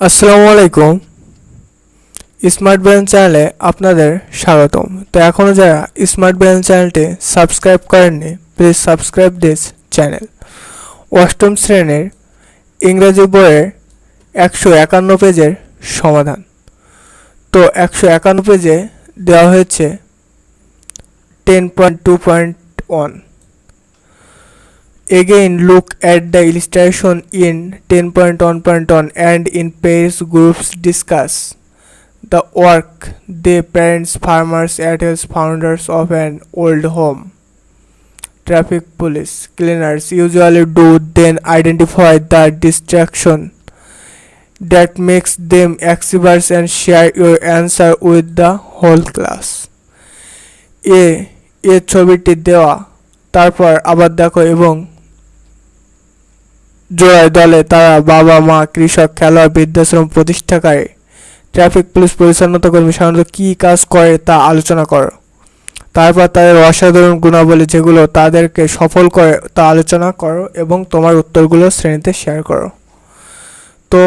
আসসালামু আলাইকুম smart brain চ্যানেলে আপনাদের স্বাগতম। তো এখনও যারা স্মার্ট ব্রেন চ্যানেলটি সাবস্ক্রাইব করেননি প্লিজ সাবস্ক্রাইব দিস চ্যানেল অষ্টম শ্রেণির ইংরেজি বইয়ের একশো একান্ন পেজের সমাধান। তো একশো একান্ন পেজে দেওয়া হয়েছে ten point two point one Again, look at the illustration in 10.1.1 and in pairs groups discuss the work the parents, farmers, adults, founders of an old home, traffic police, cleaners usually do, then identify the distraction that makes them experts and share your answer with the whole class. এ এ ছবিটি দেওয়া তারপর আবার দেখো এবং জোড়ায় দলে তারা বাবা, মা, কৃষক, খেলোয়াড়, বৃদ্ধাশ্রম প্রতিষ্ঠাকারী, ট্রাফিক পুলিশ পরিচ্ছন্নতা কর্মী সাধারণত কী কাজ করে তা আলোচনা করো। তারপর তাদের অসাধারণ গুণাবলী যেগুলো তাদেরকে সফল করে তা আলোচনা করো এবং তোমার উত্তরগুলো শ্রেণীতে শেয়ার করো। তো,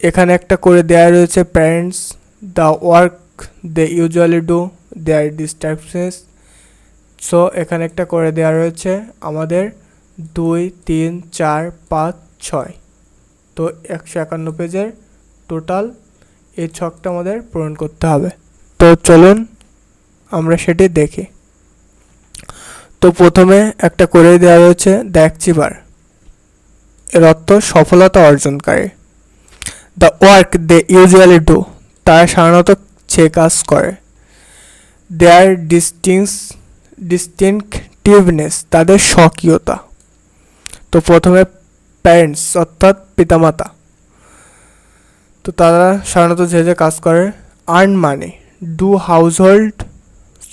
এখানে একটা করে দেওয়া রয়েছে parents the work they usually do their distractions so এখানে একটা করে দেওয়া রয়েছে, আমাদের দুই, তিন, চার, পাঁচ, ছয়। তো একশো একান্ন পেজের টোটাল এই ছকটা আমাদের পূরণ করতে হবে। তো চলুন আমরা সেটি দেখি। তো প্রথমে একটা করে দেওয়া রয়েছে অ্যাচিভার এর অর্থ সফলতা অর্জনকারী। The work they usually do তারা সাধারণত সে কাজ করে। দেয়ার ডিস্টিংস ডিস্টিংটিভনেস তাদের স্বকীয়তা। তো প্রথমে প্যারেন্টস অর্থাৎ পিতামাতা। তো তারা সাধারণত যে যে কাজ করে earn money do household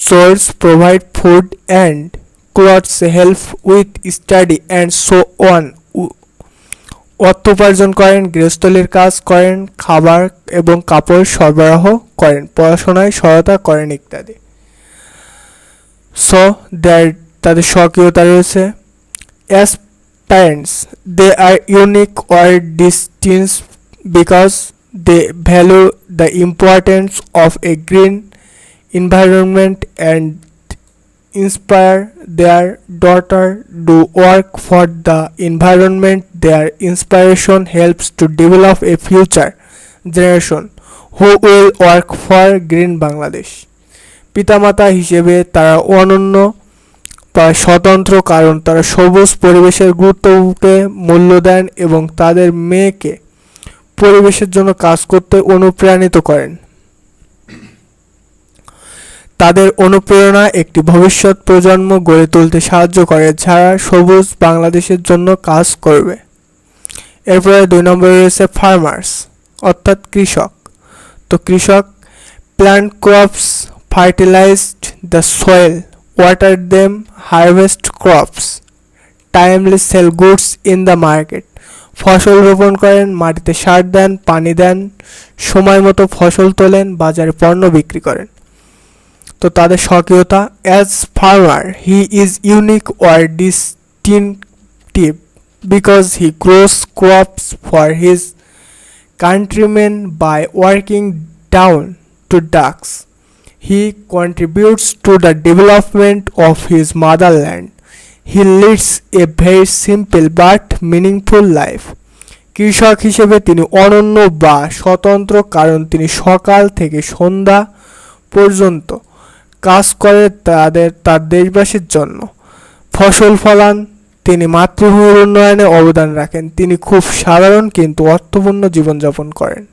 source provide food and clothes help with study and so on অর্থ উপার্জন করেন, গৃহস্থলীর কাজ করেন, খাবার এবং কাপড় সরবরাহ করেন, পড়াশোনায় সহায়তা করেন ইত্যাদি। সো দ্যার তাদের স্বকীয়তা রয়েছে। As parents they are unique or distinct because they value the importance of a green environment and inspire their daughter to work for the environment their inspiration helps to develop a future generation who will work for green bangladesh পিতামাতা হিসেবে তারা অনন্য বা স্বতন্ত্র কারণ তারা সবুজ পরিবেশের গুরুত্বকে মূল্য দেন এবং তাদের মেয়েকে পরিবেশের জন্য কাজ করতে অনুপ্রাণিত করেন। তাদের অনুপ্রেরণা একটি ভবিষ্যৎ প্রজন্ম গড়ে তুলতে সাহায্য করে, যারা সবুজ বাংলাদেশের জন্য কাজ করবে। এরপরে দুই নম্বরে রয়েছে ফার্মার্স, অর্থাৎ কৃষক। তো কৃষক, plant crops fertilised the soil. Water them, harvest crops, timely sell goods in the market. ফসল রোপণ করেন মাটিতে সার দেন পানি দেন সময় মতো ফসল তোলেন বাজারে পণ্য বিক্রি করেন তো তাদের স্বকীয়তা as farmer he is unique or distinctive because he grows crops for his countrymen by working dawn to ducks He contributes to the development of his motherland. He leads a very simple but meaningful life. কৃষক হিসেবে তিনি অনন্য বা স্বতন্ত্র, কারণ তিনি সকাল থেকে সন্ধ্যা পর্যন্ত কাজ করে তাদের, তার দেশবাসীর জন্য ফসল ফলান, তিনি মাতৃভূমির উন্নয়নে অবদান রাখেন তিনি খুব সাধারণ কিন্তু অর্থপূর্ণ জীবনযাপন করেন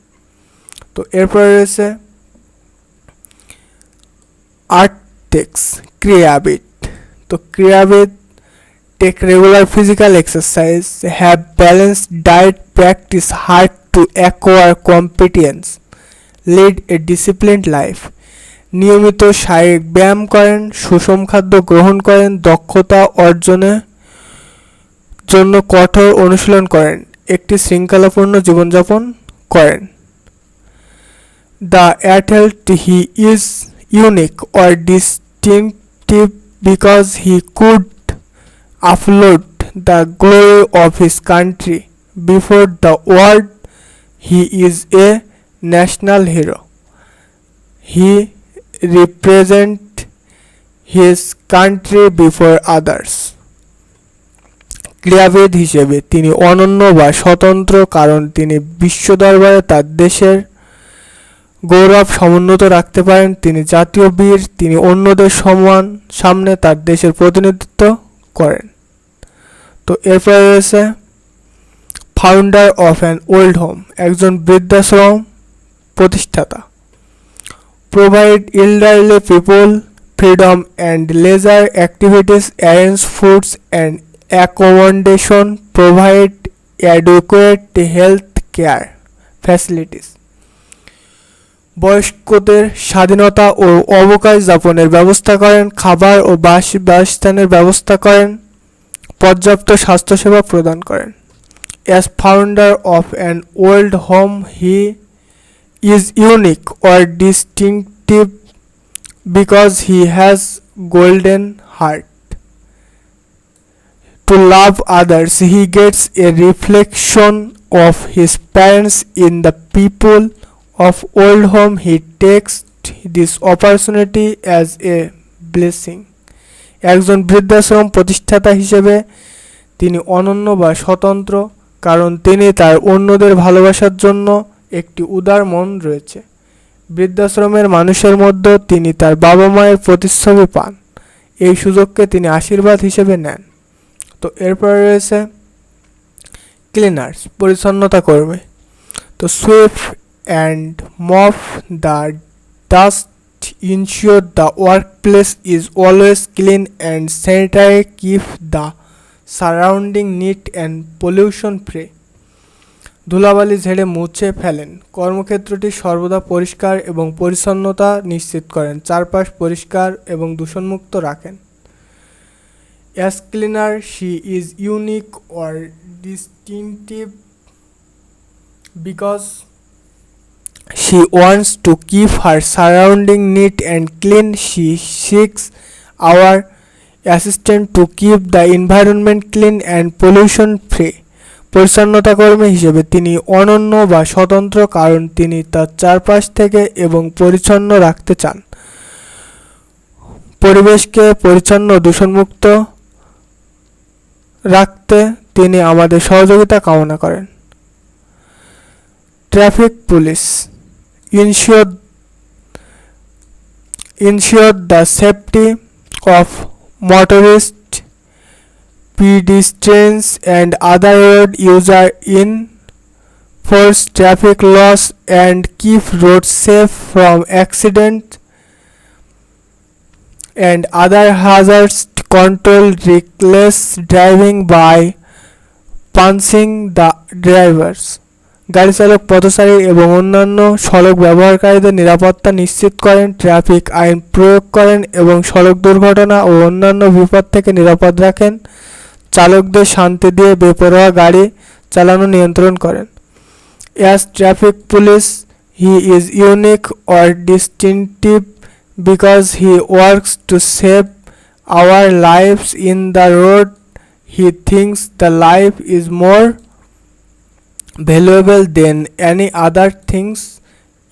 তো এরপরে রয়েছে আর্টেক্স ক্রিয়াবিদ তো ক্রিয়াবিদ take regular physical exercise have balance diet practise hard to acquire competence lead a disciplined life নিয়মিত শারীরিক ব্যায়াম করেন, সুষম খাদ্য গ্রহণ করেন, দক্ষতা অর্জনের জন্য কঠোর অনুশীলন করেন, একটি শৃঙ্খলাপূর্ণ জীবনযাপন করেন। The adult he is unique or distinctive because he could upload the glory of his country before the world he is a national hero he represent his country before others ক্রীড়াবিদ হিসেবে তিনি অনন্য বা স্বতন্ত্র কারণ তিনি বিশ্ব দরবারে তার দেশের গৌরব সমুন্নত রাখতে পারেন। তিনি জাতীয় বীর, তিনি অন্যদের সমান সামনে তার দেশের প্রতিনিধিত্ব করেন। তো এরপরে রয়েছে founder of an old home একজন বৃদ্ধাশ্রম প্রতিষ্ঠাতা। Provide elderly people freedom and leisure activities arrange foods and accommodation provide adequate health care facilities বয়স্কদের স্বাধীনতা ও অবকাশ যাপনের ব্যবস্থা করেন, খাবার ও বাস, বাসস্থানের ব্যবস্থা করেন, পর্যাপ্ত স্বাস্থ্যসেবা প্রদান করেন। As founder of an old home he is unique or distinctive because he has golden heart to love others he gets a reflection of his parents in the people of old home, he takes this opportunity as a blessing. একজন বৃদ্ধাশ্রম প্রতিষ্ঠাতা হিসেবে তিনি অনন্য বা স্বতন্ত্র, কারণ তিনি তার অন্যদের ভালোবাসার জন্য একটি উদার মন রয়েছে। বৃদ্ধাশ্রমের মানুষের মধ্যে তিনি তার বাবা মায়ের প্রতিচ্ছবি পান। এই সুযোগকে তিনি আশীর্বাদ হিসেবে নেন। তো এরপরে রয়েছে ক্লিনার্স পরিচ্ছন্নতা করবে তো sweep mop the dust ensure the workplace is always clean and sanitary keep the surrounding neat and pollution free ধুলাবালি ঝেড়ে মুছে ফেলেন। কর্মক্ষেত্রটি সর্বদা পরিষ্কার এবং পরিচ্ছন্নতা নিশ্চিত করেন। চারপাশ পরিষ্কার এবং দূষণমুক্ত রাখেন। As cleaner she is unique or distinctive because she wants to keep her surrounding neat and clean. She seeks our assistant to keep the environment clean and pollution free. পরিচ্ছন্নতা কর্মী হিসেবে তিনি অনন্য বা স্বতন্ত্র কারণ তিনি তার চারপাশ থেকে এবং পরিচ্ছন্ন রাখতে চান পরিবেশকে পরিচ্ছন্ন দূষণমুক্ত রাখতে তিনি আমাদের সহযোগিতা কামনা করেন traffic police Ensure ensure the safety of motorists, pedestrians and other road users in force traffic laws and keep roads safe from accident and other hazards. Control reckless driving by punching the drivers. গাড়ি চালক পথচারী এবং অন্যান্য সড়ক ব্যবহারকারীদের নিরাপত্তা নিশ্চিত করেন, ট্রাফিক আইন প্রয়োগ করেন এবং সড়ক দুর্ঘটনা ও অন্যান্য বিপদ থেকে নিরাপদ রাখেন। চালকদের শান্তি দিয়ে বেপরোয়া গাড়ি চালানো নিয়ন্ত্রণ করেন। As traffic police, he is unique or distinctive because he works to save our lives in the road, he thinks the life is more valuable than any other things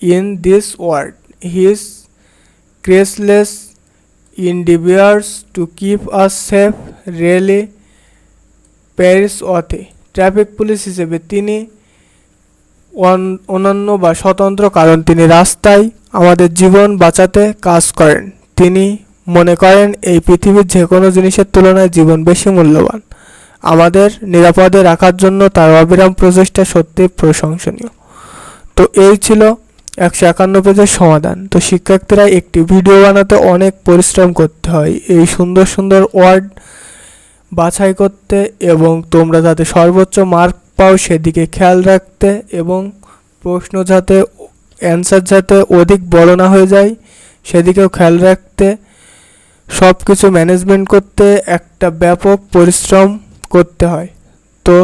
in this world. His graceless endeavors to keep us safe really প্যারিস অথে traffic police হিসেবে তিনি on- অনন্য বা স্বতন্ত্র কারণ। তিনি রাস্তায় আমাদের জীবন বাঁচাতে কাজ করেন। তিনি মনে করেন এই পৃথিবীর যে কোনো জিনিসের তুলনায় জীবন বেশি মূল্যবান। আমাদের নিরাপদে রাখার জন্য তার অবিরাম প্রচেষ্টা সত্যি প্রশংসনীয়। তো এই ছিল একশো একান্ন পেজের সমাধান। তো শিক্ষার্থীরা একটি ভিডিও বানাতে অনেক পরিশ্রম করতে হয়। এই সুন্দর সুন্দর ওয়ার্ড বাছাই করতে এবং তোমরা যাতে সর্বোচ্চ মার্ক পাও সেদিকে খেয়াল রাখতে এবং প্রশ্ন যাতে অ্যান্সার যাতে অধিক বড় না হয়ে যায় সেদিকেও খেয়াল রাখতে সব কিছু ম্যানেজমেন্ট করতে একটা ব্যাপক পরিশ্রম করতে হয়। তো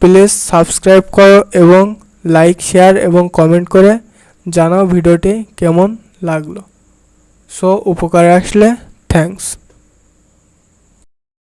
প্লিজ সাবস্ক্রাইব করো এবং লাইক শেয়ার এবং কমেন্ট করে জানাও ভিডিওটি কেমন লাগল। সো উপকারে আসলে থ্যাঙ্কস